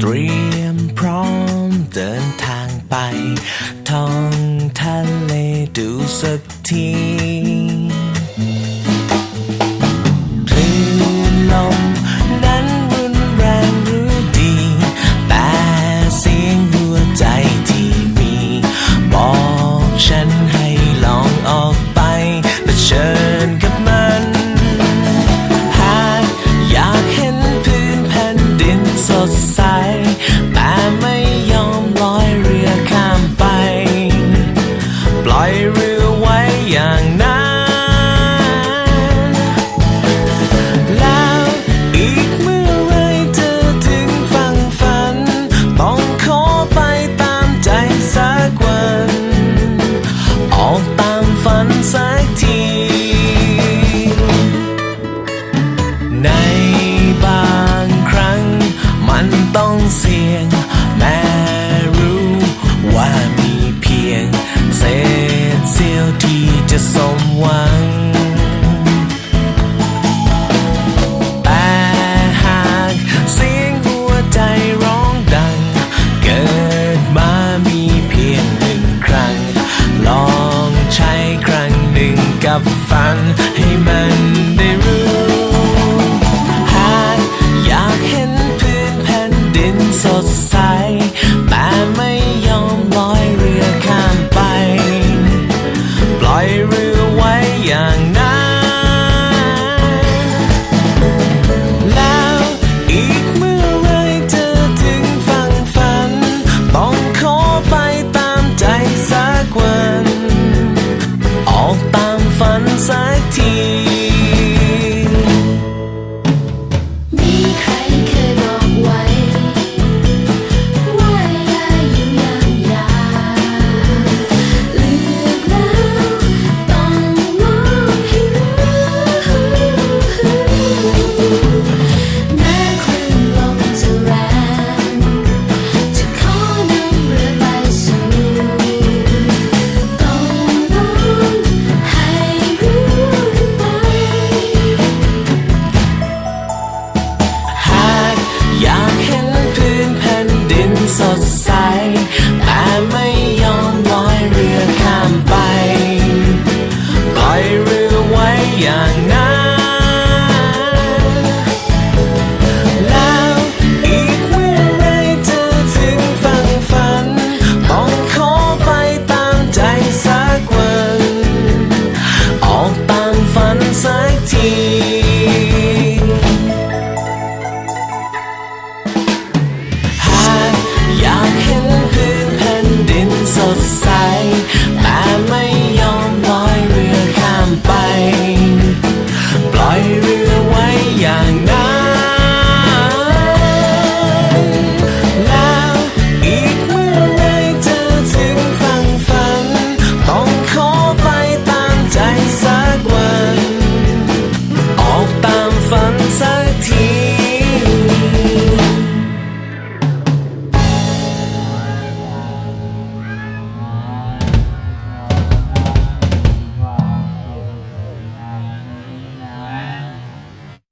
เตรียมพร้อมเดินทางไปท่องทะเลดูสักที ต้องเสี่ยง แม้รู้ว่ามีเพียงเศษเสี้ยวที่จะสมหวัง แต่หากเสียงหัวใจร้องดัง เกิดมามีเพียงหนึ่งครั้ง ลองใช้ครั้งหนึ่งกับฝัน ดินสดใส society.